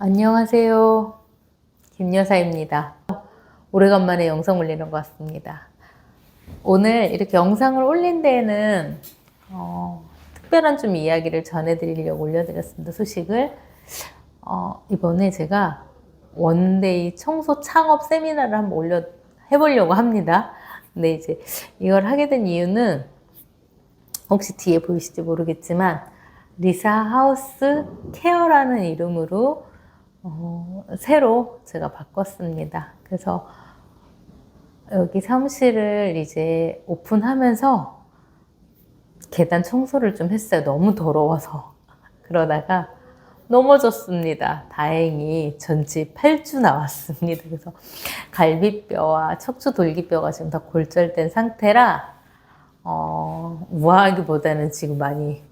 안녕하세요. 김여사입니다. 오래간만에 영상 올리는 것 같습니다. 오늘 이렇게 영상을 올린 데에는 어, 특별한 좀 이야기를 전해드리려고 올려드렸습니다. 소식을. 어, 이번에 제가 원데이 청소 창업 세미나를 한번 올려 해보려고 합니다. 근데 이제 이걸 하게 된 이유는 혹시 뒤에 보이실지 모르겠지만 리사 하우스 케어라는 이름으로 어, 새로 제가 바꿨습니다. 그래서 여기 사무실을 이제 오픈하면서 계단 청소를 좀 했어요. 너무 더러워서. 그러다가 넘어졌습니다. 다행히 전치 8주 나왔습니다. 그래서 갈비뼈와 척추 돌기뼈가 지금 다 골절된 상태라 어, 우아하기보다는 지금 많이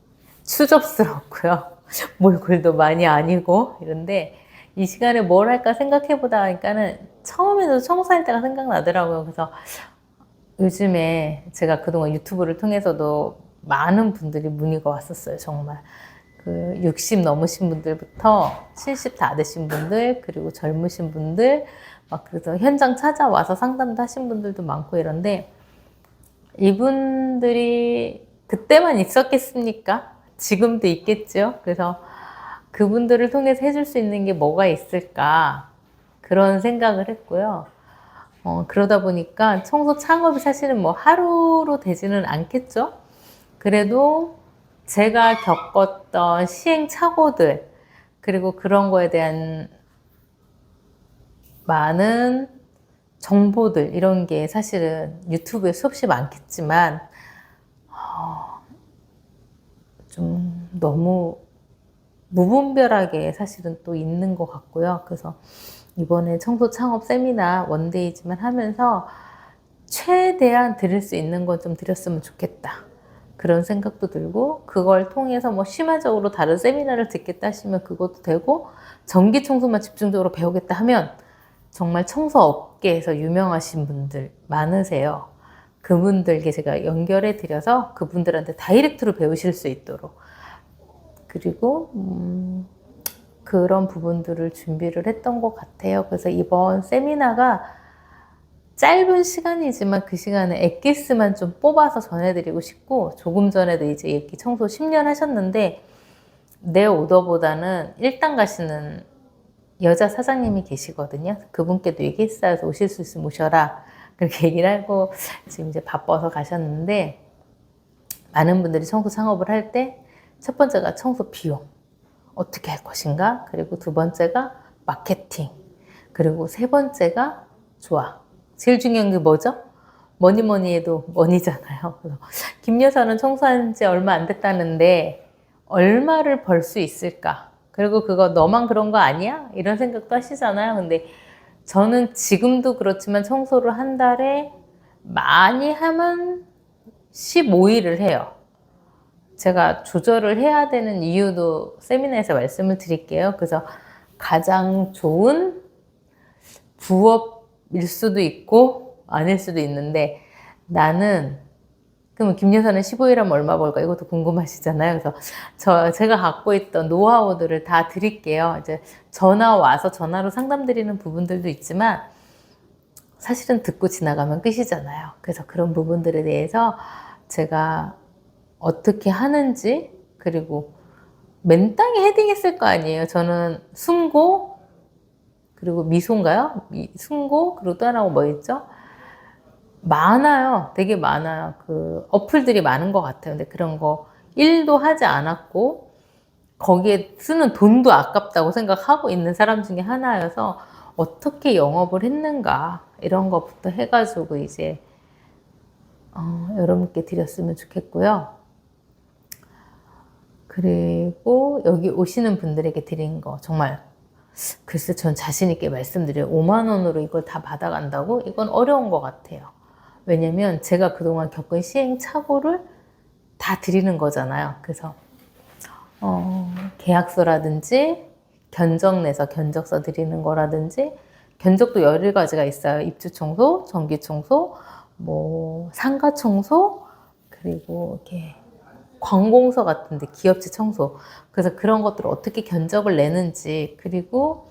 추접스럽고요. 몰골도 많이 아니고 이런데 이 시간에 뭘 할까 생각해 보다 보니까는 처음에도 청소할 때가 생각나더라고요. 그래서 요즘에 제가 그동안 유튜브를 통해서도 많은 분들이 문의가 왔었어요. 정말. 그 60 넘으신 분들부터 70 다 되신 분들, 그리고 젊으신 분들, 막 그래서 현장 찾아와서 상담도 하신 분들도 많고 이런데 이분들이 그때만 있었겠습니까? 지금도 있겠죠. 그래서 그분들을 통해서 해줄 수 있는 게 뭐가 있을까 그런 생각을 했고요. 어, 그러다 보니까 청소 창업이 사실은 뭐 하루로 되지는 않겠죠. 그래도 제가 겪었던 시행착오들 그리고 그런 거에 대한 많은 정보들 이런 게 사실은 유튜브에 수없이 많겠지만 어, 좀 너무 무분별하게 사실은 또 있는 것 같고요. 그래서 이번에 청소 창업 세미나 원데이지만 하면서 최대한 드릴 수 있는 건 좀 드렸으면 좋겠다. 그런 생각도 들고 그걸 통해서 뭐 심화적으로 다른 세미나를 듣겠다 하시면 그것도 되고 전기 청소만 집중적으로 배우겠다 하면 정말 청소 업계에서 유명하신 분들 많으세요. 그분들께 제가 연결해 드려서 그분들한테 다이렉트로 배우실 수 있도록 그리고 음, 그런 부분들을 준비를 했던 것 같아요. 그래서 이번 세미나가 짧은 시간이지만 그 시간에 엑기스만 좀 뽑아서 전해드리고 싶고 조금 전에도 이제 이렇게 청소 10년 하셨는데 내 오더보다는 1단 가시는 여자 사장님이 계시거든요. 그분께도 얘기했어요. 오실 수 있으면 오셔라. 그렇게 얘기를 하고 지금 이제 바빠서 가셨는데 많은 분들이 청소 창업을 할 때 첫 번째가 청소 비용. 어떻게 할 것인가? 그리고 두 번째가 마케팅. 그리고 세 번째가 좋아. 제일 중요한 게 뭐죠? 뭐니 뭐니 해도 머니잖아요. 그래서 김 여사는 청소한 지 얼마 안 됐다는데 얼마를 벌 수 있을까? 그리고 그거 너만 그런 거 아니야? 이런 생각도 하시잖아요. 근데 저는 지금도 그렇지만 청소를 한 달에 많이 하면 15일을 해요. 제가 조절을 해야 되는 이유도 세미나에서 말씀을 드릴게요. 그래서 가장 좋은 부업일 수도 있고 아닐 수도 있는데 나는 그럼 김 여사는 15일 하면 얼마 벌까? 이것도 궁금하시잖아요. 그래서 저 제가 갖고 있던 노하우들을 다 드릴게요. 이제 전화 와서 전화로 상담 드리는 부분들도 있지만 사실은 듣고 지나가면 끝이잖아요. 그래서 그런 부분들에 대해서 제가 어떻게 하는지 그리고 맨땅에 헤딩했을 거 아니에요. 저는 순고 그리고 미소인가요? 미, 순고 그리고 또 하나가 뭐 있죠? 많아요. 되게 많아요. 그 어플들이 많은 것 같아요. 근데 그런 거 1도 하지 않았고 거기에 쓰는 돈도 아깝다고 생각하고 있는 사람 중에 하나여서 어떻게 영업을 했는가 이런 것부터 해가지고 이제 어, 여러분께 드렸으면 좋겠고요. 그리고 여기 오시는 분들에게 드린 거 정말 글쎄 전 자신 있게 말씀드려요. 5만 원으로 이걸 다 받아간다고? 이건 어려운 것 같아요. 왜냐면 제가 그동안 겪은 시행착오를 다 드리는 거잖아요. 그래서 어, 계약서라든지 견적 내서 견적서 드리는 거라든지 견적도 여러 가지가 있어요. 입주 청소, 전기 청소, 뭐 상가 청소, 그리고 이렇게 관공서 같은데 기업체 청소. 그래서 그런 것들을 어떻게 견적을 내는지 그리고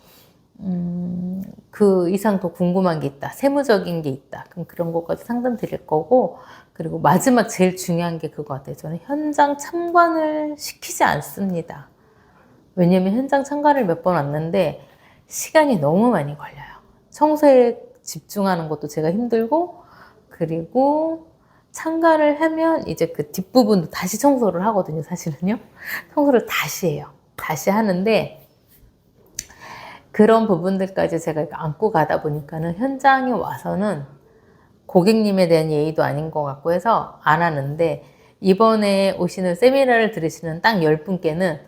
음, 그 이상 더 궁금한 게 있다. 세무적인 게 있다. 그럼 그런 것까지 상담 드릴 거고 그리고 마지막 제일 중요한 게 그거 같아요. 저는 현장 참관을 시키지 않습니다. 왜냐면 현장 참관을 몇 번 왔는데 시간이 너무 많이 걸려요. 청소에 집중하는 것도 제가 힘들고 그리고 참관을 하면 이제 그 뒷부분도 다시 청소를 하거든요, 사실은요. 청소를 다시 해요. 다시 하는데 그런 부분들까지 제가 안고 가다 보니까는 현장에 와서는 고객님에 대한 예의도 아닌 것 같고 해서 안 하는데 이번에 오시는 세미나를 들으시는 딱 10분께는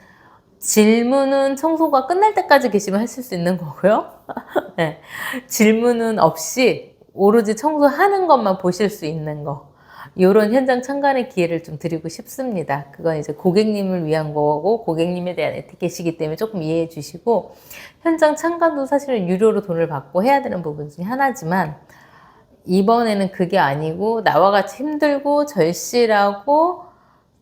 질문은 청소가 끝날 때까지 계시면 하실 수 있는 거고요. 네. 질문은 없이 오로지 청소하는 것만 보실 수 있는 거. 이런 현장 참관의 기회를 좀 드리고 싶습니다. 그건 이제 고객님을 위한 거고 고객님에 대한 에티켓이기 때문에 조금 이해해 주시고 현장 참관도 사실은 유료로 돈을 받고 해야 되는 부분 중에 하나지만 이번에는 그게 아니고 나와 같이 힘들고 절실하고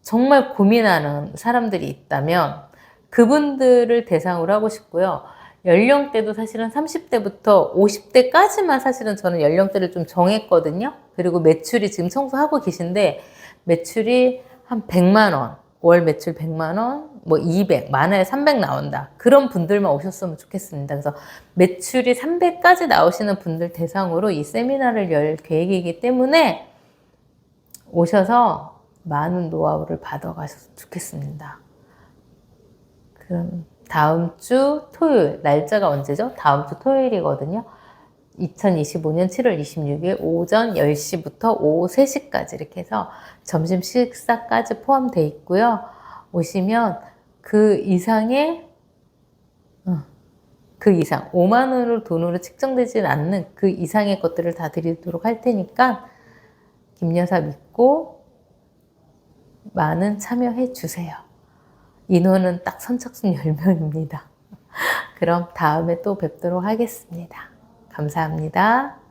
정말 고민하는 사람들이 있다면 그분들을 대상으로 하고 싶고요. 연령대도 사실은 30대부터 50대까지만 사실은 저는 연령대를 좀 정했거든요. 그리고 매출이 지금 청소하고 계신데 매출이 한 100만 원, 월 매출 100만 원, 뭐 200, 만화에 300 나온다. 그런 분들만 오셨으면 좋겠습니다. 그래서 매출이 300까지 나오시는 분들 대상으로 이 세미나를 열 계획이기 때문에 오셔서 많은 노하우를 받아가셨으면 좋겠습니다. 그럼 다음 주 토요일, 날짜가 언제죠? 다음 주 토요일이거든요. 2025년 7월 26일 오전 10시부터 오후 3시까지 이렇게 해서 점심 식사까지 포함되어 있고요. 오시면 그 이상의 어, 그 이상 5만 원으로 돈으로 측정되지 않는 그 이상의 것들을 다 드리도록 할 테니까 김여사 믿고 많은 참여해 주세요. 인원은 딱 선착순 10명입니다. 그럼 다음에 또 뵙도록 하겠습니다. 감사합니다.